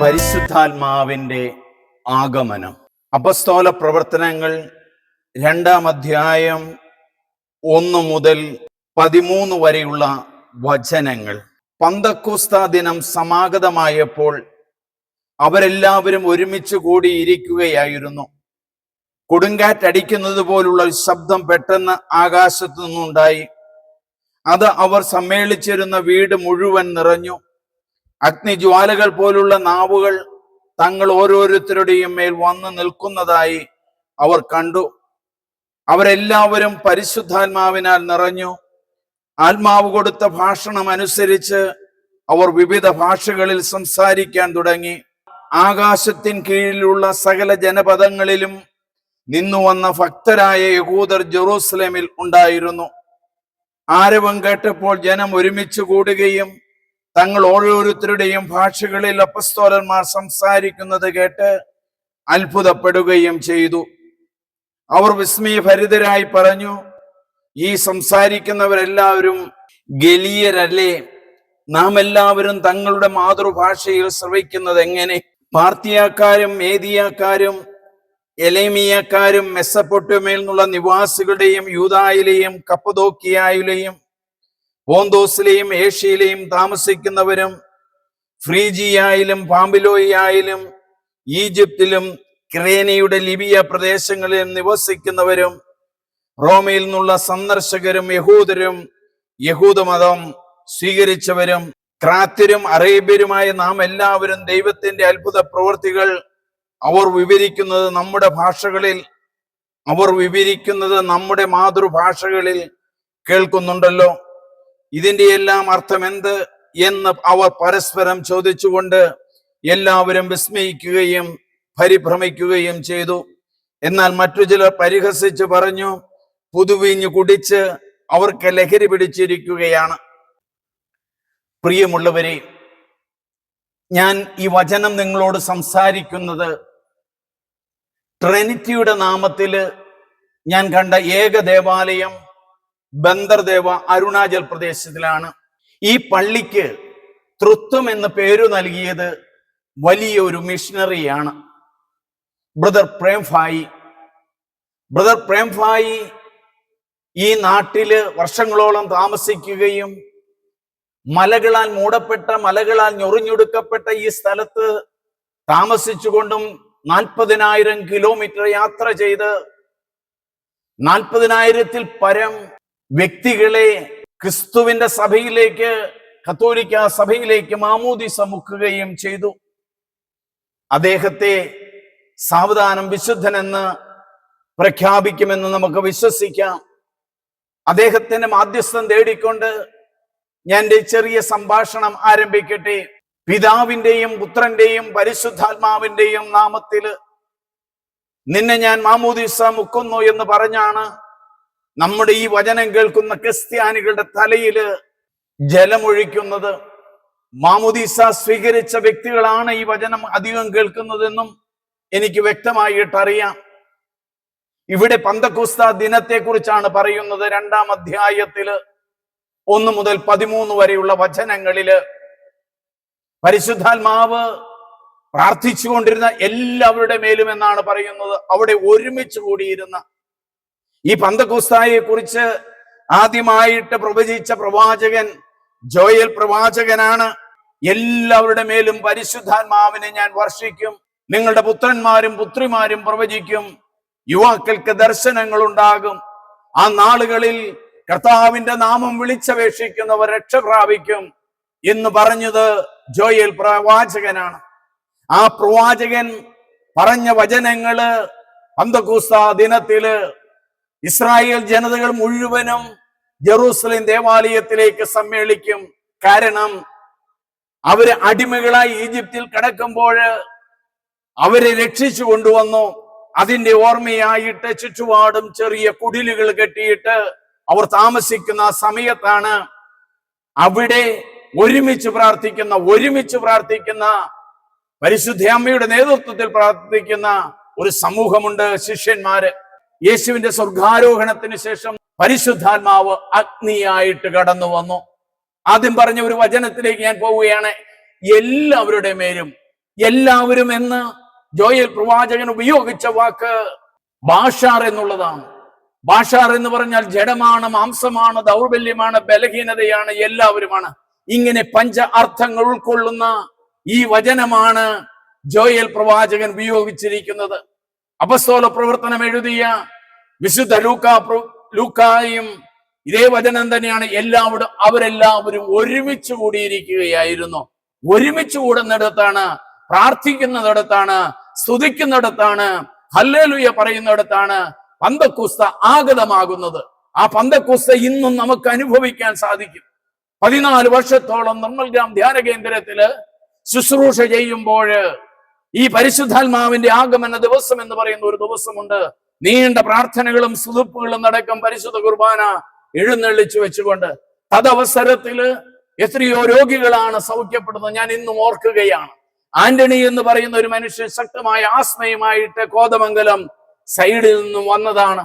പരിശുദ്ധാത്മാവിന്റെ ആഗമനം. അപസ്തോല പ്രവർത്തനങ്ങൾ രണ്ടാം അധ്യായം ഒന്ന് മുതൽ പതിമൂന്ന് വരെയുള്ള വചനങ്ങൾ. പന്തക്കുസ്ത ദിനം സമാഗതമായപ്പോൾ അവരെല്ലാവരും ഒരുമിച്ച് കൂടിയിരിക്കുകയായിരുന്നു. കൊടുങ്കാറ്റടിക്കുന്നത് പോലുള്ള ഒരു ശബ്ദം പെട്ടെന്ന് ആകാശത്തു നിന്നുണ്ടായി അത് അവർ സമ്മേളിച്ചിരുന്ന വീട് മുഴുവൻ നിറഞ്ഞു. അഗ്നിജ്വാലകൾ പോലുള്ള നാവുകൾ തങ്ങൾ ഓരോരുത്തരുടെയും മേൽ വന്നു നിൽക്കുന്നതായി അവർ കണ്ടു. അവരെല്ലാവരും പരിശുദ്ധാത്മാവിനാൽ നിറഞ്ഞു. ആത്മാവ് കൊടുത്ത ഭാഷണം അനുസരിച്ച് അവർ വിവിധ ഭാഷകളിൽ സംസാരിക്കാൻ തുടങ്ങി. ആകാശത്തിൻ കീഴിലുള്ള സകല ജനപദങ്ങളിലും നിന്നു വന്ന ഭക്തരായ യഹൂദർ ജെറൂസലേമിൽ ഉണ്ടായിരുന്നു. ആരവം കേട്ടപ്പോൾ ജനം ഒരുമിച്ച് കൂടുകയും തങ്ങൾ ഓരോരുത്തരുടെയും ഭാഷകളിൽ അപ്പസ്തോലന്മാർ സംസാരിക്കുന്നത് കേട്ട് അത്ഭുതപ്പെടുകയും ചെയ്തു. അവർ വിസ്മയഭരിതരായി പറഞ്ഞു ഈ സംസാരിക്കുന്നവരെല്ലാവരും ഗലീയരല്ലേ? നാം എല്ലാവരും തങ്ങളുടെ മാതൃഭാഷയിൽ ശ്രവിക്കുന്നത് എങ്ങനെ? പാർത്തിയാക്കാരും മേദിയാക്കാരും എലേമിയക്കാരും മെസ്സപ്പൊട്ടുമേൽ നിന്നുള്ള നിവാസികളുടെയും യൂതായിലെയും കപ്പതോക്കിയായിലെയും പോന്തോസിലെയും ഏഷ്യയിലെയും താമസിക്കുന്നവരും ഫ്രീജിയായാലും പാമ്പിലോയായാലും ഈജിപ്തിലും ക്രേനയുടെ ലിബിയ പ്രദേശങ്ങളിലും നിവസിക്കുന്നവരും റോമയിൽ നിന്നുള്ള സന്ദർശകരും യഹൂദരും യഹൂദമതം സ്വീകരിച്ചവരും ക്രാത്യരും അറേബ്യരുമായ നാം എല്ലാവരും ദൈവത്തിന്റെ അത്ഭുത പ്രവൃത്തികൾ അവർ വിവരിക്കുന്നത് നമ്മുടെ ഭാഷകളിൽ അവർ വിവരിക്കുന്നത് നമ്മുടെ മാതൃഭാഷകളിൽ കേൾക്കുന്നുണ്ടല്ലോ. ഇതിന്റെ എല്ലാം അർത്ഥം എന്ത് എന്ന് അവർ പരസ്പരം ചോദിച്ചുകൊണ്ട് എല്ലാവരും വിസ്മയിക്കുകയും പരിഭ്രമിക്കുകയും ചെയ്തു. എന്നാൽ മറ്റു ചിലർ പരിഹസിച്ച് പറഞ്ഞു പുതുവീഞ്ഞ് കുടിച്ച് അവർക്ക് ലഹരി പിടിച്ചിരിക്കുകയാണ്. പ്രിയമുള്ളവരെ ഞാൻ ഈ വചനം നിങ്ങളോട് സംസാരിക്കുന്നത് ട്രിനിറ്റിയുടെ നാമത്തിൽ ഞാൻ കണ്ട ഏക ദേവാലയം ബന്ദർദേവ അരുണാചൽ പ്രദേശത്തിലാണ്. ഈ പള്ളിക്ക് തൃത്വം എന്ന പേരു നൽകിയത് വലിയ ഒരു മിഷണറിയാണ് ബ്രദർ പ്രേംഫായി. ബ്രദർ പ്രേംഫായി ഈ നാട്ടിൽ വർഷങ്ങളോളം താമസിക്കുകയും മലകളാൽ മൂടപ്പെട്ട മലകളാൽ ഞൊറിഞ്ഞൊടുക്കപ്പെട്ട ഈ സ്ഥലത്ത് താമസിച്ചുകൊണ്ടും നാൽപ്പതിനായിരം കിലോമീറ്റർ യാത്ര ചെയ്ത് നാൽപ്പതിനായിരത്തിൽ പരം വ്യക്തികളെ ക്രിസ്തുവിന്റെ സഭയിലേക്ക് കത്തോലിക്ക സഭയിലേക്ക് മാമൂദിസ മുക്കുകയും ചെയ്തു. അദ്ദേഹത്തെ സാവധാനം വിശുദ്ധനെന്ന് പ്രഖ്യാപിക്കുമെന്ന് നമുക്ക് വിശ്വസിക്കാം. അദ്ദേഹത്തിന്റെ മാധ്യസ്ഥം തേടിക്കൊണ്ട് ഞാൻ എന്റെ ചെറിയ സംഭാഷണം ആരംഭിക്കട്ടെ. പിതാവിന്റെയും പുത്രന്റെയും പരിശുദ്ധാത്മാവിന്റെയും നാമത്തിൽ നിന്നെ ഞാൻ മാമൂദിസ മുക്കുന്നു എന്ന് പറഞ്ഞാണ് നമ്മുടെ ഈ വചനം കേൾക്കുന്ന ക്രിസ്ത്യാനികളുടെ തലയിൽ ജലമൊഴിക്കുന്നത്. മാമുദീസ സ്വീകരിച്ച വ്യക്തികളാണ് ഈ വചനം അധികം കേൾക്കുന്നതെന്നും എനിക്ക് വ്യക്തമായിട്ടറിയാം ഇവിടെ പന്തക്കുസ്ത ദിനത്തെക്കുറിച്ചാണ് പറയുന്നത് രണ്ടാം അധ്യായത്തിൽ ഒന്ന് മുതൽ പതിമൂന്ന് വരെയുള്ള വചനങ്ങളിൽ. പരിശുദ്ധാത്മാവ് പ്രാർത്ഥിച്ചുകൊണ്ടിരുന്ന എല്ലാവരുടെ മേലും എന്നാണ് പറയുന്നത്. അവിടെ ഒരുമിച്ച് കൂടിയിരുന്ന ഈ പന്തക്കുസ്തായെ കുറിച്ച് ആദ്യമായിട്ട് പ്രവചിച്ച പ്രവാചകൻ ജോയൽ പ്രവാചകനാണ്. എല്ലാവരുടെ മേലും പരിശുദ്ധാത്മാവിനെ ഞാൻ വർഷിക്കും. നിങ്ങളുടെ പുത്രന്മാരും പുത്രിമാരും പ്രവചിക്കും. യുവാക്കൾക്ക് ദർശനങ്ങൾ ഉണ്ടാകും ആ നാളുകളിൽ കർത്താവിന്റെ നാമം വിളിച്ചപേക്ഷിക്കുന്നവർ രക്ഷ പ്രാപിക്കും എന്ന് പറഞ്ഞത് ജോയൽ പ്രവാചകനാണ്. ആ പ്രവാചകൻ പറഞ്ഞ വചനങ്ങൾ പന്തക്കൂസ്ത ദിനത്തിൽ ഇസ്രായേൽ ജനതകൾ മുഴുവനും ജെറൂസലേം ദേവാലയത്തിലേക്ക് സമ്മേളിക്കും. കാരണം അവർ അടിമകളായി ഈജിപ്തിൽ കിടക്കുമ്പോൾ അവരെ രക്ഷിച്ചു കൊണ്ടുവന്നു. അതിന്റെ ഓർമ്മയായിട്ട് ചുറ്റുപാടും ചെറിയ കുടിലുകൾ കെട്ടിയിട്ട് അവർ താമസിക്കുന്ന സമയത്താണ് അവിടെ ഒരുമിച്ച് പ്രാർത്ഥിക്കുന്ന ഒരുമിച്ച് പ്രാർത്ഥിക്കുന്ന പരിശുദ്ധ അമ്മയുടെ നേതൃത്വത്തിൽ പ്രാർത്ഥിക്കുന്ന ഒരു സമൂഹമുണ്ട് ശിഷ്യന്മാര്. യേശുവിന്റെ സ്വർഗാരോഹണത്തിന് ശേഷം പരിശുദ്ധാത്മാവ് അഗ്നിയായിട്ട് കടന്നു വന്നു. ആദ്യം പറഞ്ഞ ഒരു വചനത്തിലേക്ക് ഞാൻ പോവുകയാണ്. എല്ലാവരുടെ മേലും എല്ലാവരും എന്ന് ജോയൽ പ്രവാചകൻ ഉപയോഗിച്ച വാക്ക് ഭാഷാർ എന്നുള്ളതാണ്. ഭാഷാർ എന്ന് പറഞ്ഞാൽ ജഡമാണ് മാംസമാണ് ദൗർബല്യമാണ് ബലഹീനതയാണ് എല്ലാവരുമാണ്. ഇങ്ങനെ പഞ്ച അർത്ഥങ്ങൾ ഉൾക്കൊള്ളുന്ന ഈ വചനമാണ് ജോയൽ പ്രവാചകൻ ഉപയോഗിച്ചിരിക്കുന്നത്. അപസ്തോല പ്രവർത്തനം എഴുതിയ വിശുദ്ധ ലൂക്ക ലൂക്കായും ഇതേ വചനം തന്നെയാണ് എല്ലാവരും അവരെല്ലാവരും ഒരുമിച്ച് കൂടിയിരിക്കുകയായിരുന്നു. ഒരുമിച്ച് കൂടുന്നിടത്താണ് പ്രാർത്ഥിക്കുന്നിടത്താണ് സ്തുതിക്കുന്നിടത്താണ് ഹല്ലേലൂയ പറയുന്നിടത്താണ് പന്തക്കുസ്ത ആഗതമാകുന്നത്. ആ പന്തക്കുസ്ത ഇന്നും നമുക്ക് അനുഭവിക്കാൻ സാധിക്കും. പതിനാല് വർഷത്തോളം നിർമ്മൽ ഗ്രാം ധ്യാന കേന്ദ്രത്തിൽ ശുശ്രൂഷ ചെയ്യുമ്പോൾ ഈ പരിശുദ്ധാത്മാവിന്റെ ആഗമന ദിവസം എന്ന് പറയുന്ന ഒരു ദിവസമുണ്ട്. നീണ്ട പ്രാർത്ഥനകളും സുതുപ്പുകളും നടക്കും പരിശുദ്ധ കുർബാന എഴുന്നള്ളിച്ചു വെച്ചുകൊണ്ട്. തദവസരത്തിൽ എത്രയോ രോഗികളാണ് സൗഖ്യപ്പെടുന്നത്. ഞാൻ ഇന്നും ഓർക്കുകയാണ്. ആന്റണി എന്ന് പറയുന്ന ഒരു മനുഷ്യൻ ശക്തമായ ആസ്മയുമായിട്ട് കോതമംഗലം സൈഡിൽ നിന്നും വന്നതാണ്.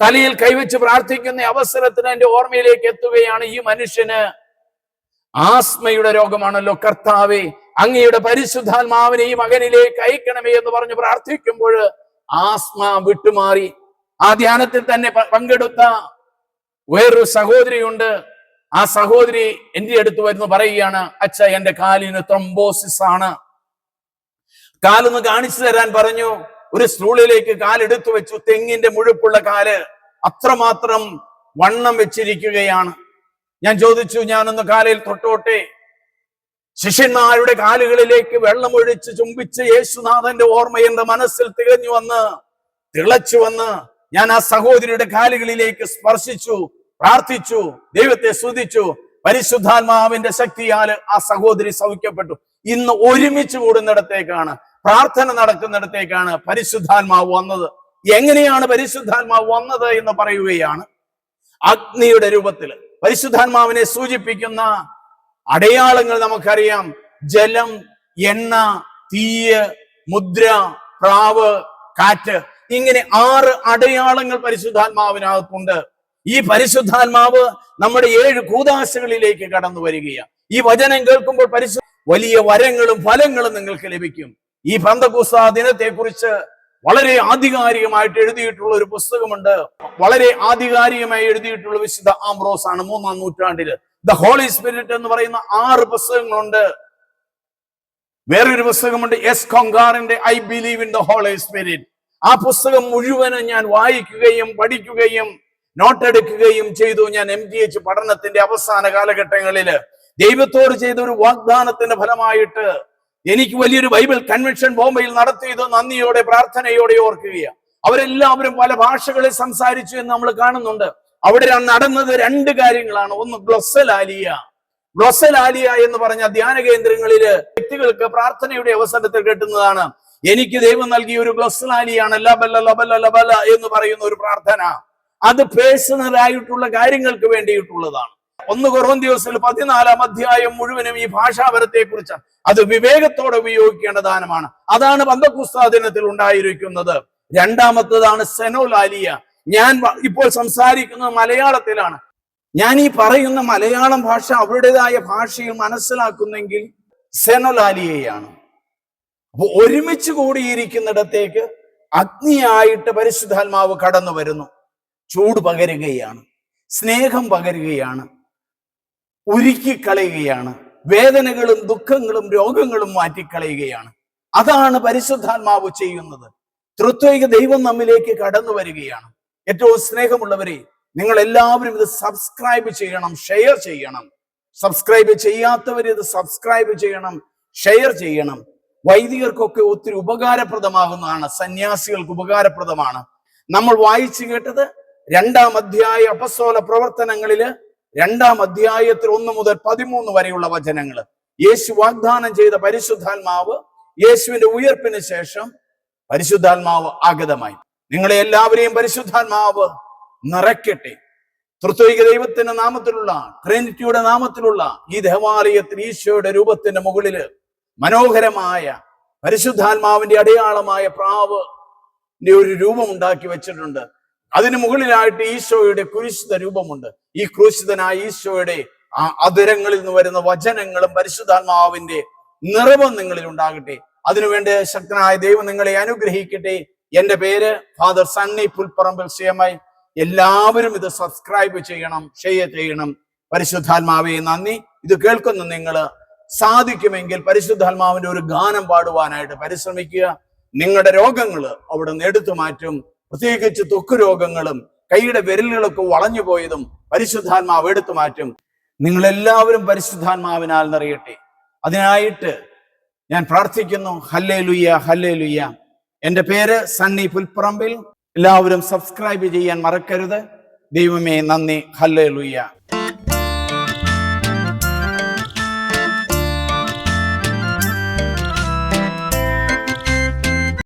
തലയിൽ കൈവച്ച് പ്രാർത്ഥിക്കുന്ന അവസരത്തിന് എന്റെ ഓർമ്മയിലേക്ക് എത്തുകയാണ് ഈ മനുഷ്യന് ആസ്മയുടെ രോഗമാണല്ലോ. കർത്താവെ അങ്ങയുടെ പരിശുദ്ധാത്മാവിനെ ഈ മകനിലേക്ക് അയക്കണമേ എന്ന് പറഞ്ഞ് പ്രാർത്ഥിക്കുമ്പോൾ ആസ്മ വിട്ടുമാറി. ആ ധ്യാനത്തിൽ തന്നെ പങ്കെടുത്ത വേറൊരു സഹോദരിയുണ്ട്. ആ സഹോദരി എന്റെ അടുത്ത് വരുന്നു പറയുകയാണ് അച്ഛ എന്റെ കാലിന് ത്രംബോസിസ് ആണ്. കാലൊന്ന് കാണിച്ചു തരാൻ പറഞ്ഞു. ഒരു സ്റ്റൂളിലേക്ക് കാലെടുത്തു വെച്ചു. തെങ്ങിന്റെ മുഴുപ്പുള്ള കാൽ അത്രമാത്രം വണ്ണം വെച്ചിരിക്കുകയാണ്. ഞാൻ ചോദിച്ചു ഞാനൊന്ന് കാലിൽ തൊട്ടോട്ടെ? ശിഷ്യന്മാരുടെ കാലുകളിലേക്ക് വെള്ളമൊഴിച്ച് ചുംബിച്ച് യേശുനാഥന്റെ ഓർമ്മ എന്റെ മനസ്സിൽ തികഞ്ഞു വന്ന് തിളച്ചു വന്ന് ഞാൻ ആ സഹോദരിയുടെ കാലുകളിലേക്ക് സ്പർശിച്ചു പ്രാർത്ഥിച്ചു ദൈവത്തെ സ്തുതിച്ചു. പരിശുദ്ധാത്മാവിന്റെ ശക്തിയാൽ ആ സഹോദരി സൗഖ്യപ്പെട്ടു ഇന്ന് ഒരുമിച്ച് കൂടുന്നിടത്തേക്കാണ് പ്രാർത്ഥന നടക്കുന്നിടത്തേക്കാണ് പരിശുദ്ധാത്മാവ് വന്നത്. എങ്ങനെയാണ് പരിശുദ്ധാത്മാവ് വന്നത് എന്ന് പറയുകയാണ്. അഗ്നിയുടെ രൂപത്തിൽ പരിശുദ്ധാത്മാവിനെ സൂചിപ്പിക്കുന്ന അടയാളങ്ങൾ നമുക്കറിയാം. ജലം എണ്ണ തീയ് മുദ്ര പ്രാവ് കാറ്റ് ഇങ്ങനെ ആറ് അടയാളങ്ങൾ പരിശുദ്ധാത്മാവിനകത്തുണ്ട്. ഈ പരിശുദ്ധാത്മാവ് നമ്മുടെ ഏഴ് കൂതാശകളിലേക്ക് കടന്നു വരികയാണ്. ഈ വചനം കേൾക്കുമ്പോൾ പരിശു വലിയ വരങ്ങളും ഫലങ്ങളും നിങ്ങൾക്ക് ലഭിക്കും. ഈ പന്തകൂസ ദിനത്തെ കുറിച്ച് വളരെ ആധികാരികമായിട്ട് എഴുതിയിട്ടുള്ള ഒരു പുസ്തകമുണ്ട്. വളരെ ആധികാരികമായി എഴുതിയിട്ടുള്ള വിശുദ്ധ ആംബ്രോസ് ആണ് മൂന്നാം നൂറ്റാണ്ടിൽ. ദ ഹോളി സ്പിരിറ്റ് എന്ന് പറയുന്ന ആറ് പുസ്തകങ്ങളുണ്ട്. വേറൊരു പുസ്തകമുണ്ട് S കൊങ്കാറിന്റെ I believe in the Holy Spirit ആ പുസ്തകം മുഴുവനും ഞാൻ വായിക്കുകയും പഠിക്കുകയും നോട്ട് എടുക്കുകയും ചെയ്തു ഞാൻ എം ജി എച്ച് പഠനത്തിന്റെ അവസാന കാലഘട്ടങ്ങളിൽ. ദൈവത്തോട് ചെയ്ത ഒരു വാഗ്ദാനത്തിന്റെ ഫലമായിട്ട് എനിക്ക് വലിയൊരു ബൈബിൾ കൺവെൻഷൻ ബോംബെയിൽ നടത്തിയത് നന്ദിയോടെ പ്രാർത്ഥനയോടെ ഓർക്കുകയാണ്. അവരെല്ലാവരും പല ഭാഷകളിൽ സംസാരിച്ചു എന്ന് നമ്മൾ കാണുന്നുണ്ട്. അവിടെ നടന്നത് രണ്ട് കാര്യങ്ങളാണ്. ഒന്ന് ബ്ലൊസലാലിയ ബ്ലൊസലാലിയ എന്ന് പറഞ്ഞ ധ്യാന കേന്ദ്രങ്ങളിൽ വ്യക്തികൾക്ക് പ്രാർത്ഥനയുടെ അവസരത്തിൽ കിട്ടുന്നതാണ്. എനിക്ക് ദൈവം നൽകിയ ഒരു ഗ്ലൊസലാലിയാണ് ലബല ലബല എന്ന് പറയുന്ന ഒരു പ്രാർത്ഥന. അത് പേഴ്സണലായിട്ടുള്ള കാര്യങ്ങൾക്ക് വേണ്ടിയിട്ടുള്ളതാണ്. ഒന്ന് കൊറോന്തിയോസിൽ പതിനാലാം അധ്യായം മുഴുവനും ഈ ഭാഷാപരത്തെ കുറിച്ച് അത് വിവേകത്തോടെ ഉപയോഗിക്കേണ്ട ദാനമാണ്. അതാണ് പന്തക്കുസ്താ ദിനത്തിൽ ഉണ്ടായിരിക്കുന്നത്. രണ്ടാമത്തതാണ് സെനോലാലിയ. ഞാൻ ഇപ്പോൾ സംസാരിക്കുന്നത് മലയാളത്തിലാണ്. ഞാൻ ഈ പറയുന്ന മലയാളം ഭാഷ അവരുടേതായ ഭാഷയിൽ മനസ്സിലാക്കുന്നെങ്കിൽ സെനോലാലിയയാണ്. അപ്പൊ ഒരുമിച്ച് കൂടിയിരിക്കുന്നിടത്തേക്ക് അഗ്നിയായിട്ട് പരിശുദ്ധാത്മാവ് കടന്നു വരുന്നു. ചൂട് പകരുകയാണ്. സ്നേഹം പകരുകയാണ്. ഉരുക്കിക്കളയുകയാണ്. വേദനകളും ദുഃഖങ്ങളും രോഗങ്ങളും മാറ്റിക്കളയുകയാണ്. അതാണ് പരിശുദ്ധാത്മാവ് ചെയ്യുന്നത്. തൃത്വിക ദൈവം നമ്മിലേക്ക് കടന്നു വരികയാണ്. ഏറ്റവും സ്നേഹമുള്ളവരെ നിങ്ങൾ എല്ലാവരും ഇത് സബ്സ്ക്രൈബ് ചെയ്യണം ഷെയർ ചെയ്യണം. സബ്സ്ക്രൈബ് ചെയ്യാത്തവർ ഇത് സബ്സ്ക്രൈബ് ചെയ്യണം ഷെയർ ചെയ്യണം. വൈദികർക്കൊക്കെ ഒത്തിരി ഉപകാരപ്രദമാകുന്നതാണ് സന്യാസികൾക്ക് ഉപകാരപ്രദമാണ്. നമ്മൾ വായിച്ചു കേട്ടത് രണ്ടാം അധ്യായ അപസോല പ്രവർത്തനങ്ങളിൽ രണ്ടാം അധ്യായത്തിൽ ഒന്ന് മുതൽ പതിമൂന്ന് വരെയുള്ള വചനങ്ങൾ യേശു വാഗ്ദാനം ചെയ്ത പരിശുദ്ധാത്മാവ് യേശുവിന്റെ ഉയർപ്പിന് ശേഷം പരിശുദ്ധാത്മാവ് ആഗതമായി. നിങ്ങളെ എല്ലാവരെയും പരിശുദ്ധാത്മാവ് നിറയ്ക്കട്ടെ. തൃത്വിക ദൈവത്തിന്റെ നാമത്തിലുള്ള ട്രിനിറ്റിയുടെ നാമത്തിലുള്ള ഈ ദേവാലയത്തിൽ ഈശോയുടെ രൂപത്തിന്റെ മുകളിൽ മനോഹരമായ പരിശുദ്ധാത്മാവിന്റെ അടയാളമായ പ്രാവ് ഒരു രൂപം ഉണ്ടാക്കി വെച്ചിട്ടുണ്ട്. അതിന് മുകളിലായിട്ട് ഈശോയുടെ കുരിശിത രൂപമുണ്ട്. ഈ ക്രൂശിതനായ ഈശോയുടെ ആ അതിരങ്ങളിൽ നിന്ന് വരുന്ന വചനങ്ങളും പരിശുദ്ധാത്മാവിന്റെ നിറവും നിങ്ങളിൽ ഉണ്ടാകട്ടെ. അതിനുവേണ്ടി ശക്തനായ ദൈവം നിങ്ങളെ അനുഗ്രഹിക്കട്ടെ. എന്റെ പേര് ഫാദർ സണ്ണി പുൽപ്പറമ്പിൽ സിയമായി എല്ലാവരും ഇത് സബ്സ്ക്രൈബ് ചെയ്യണം ഷെയർ ചെയ്യണം. പരിശുദ്ധാത്മാവേ നന്ദി. ഇത് കേൾക്കുന്ന നിങ്ങൾ സാധിക്കുമെങ്കിൽ പരിശുദ്ധാത്മാവിന്റെ ഒരു ഗാനം പാടുവാനായിട്ട് പരിശ്രമിക്കുക. നിങ്ങളുടെ രോഗങ്ങൾ അവിടെ നിന്ന് എടുത്തു മാറ്റും. പ്രത്യേകിച്ച് തൊക്ക് രോഗങ്ങളും കൈയുടെ വിരലുകളൊക്കെ വളഞ്ഞു പോയതും പരിശുദ്ധാത്മാവ് എടുത്തു മാറ്റും. നിങ്ങൾ എല്ലാവരും പരിശുദ്ധാത്മാവിനാൽ നിറയട്ടെ. അതിനായിട്ട് ഞാൻ പ്രാർത്ഥിക്കുന്നു. ഹല്ലേ ലുയ്യ ഹല്ലേ ലുയ്യ എന്റെ പേര് സണ്ണി പുൽപ്പറമ്പിൽ. എല്ലാവരും സബ്സ്ക്രൈബ് ചെയ്യാൻ മറക്കരുത്. ദൈവമേ നന്ദി. ഹല്ലേ ലുയ്യ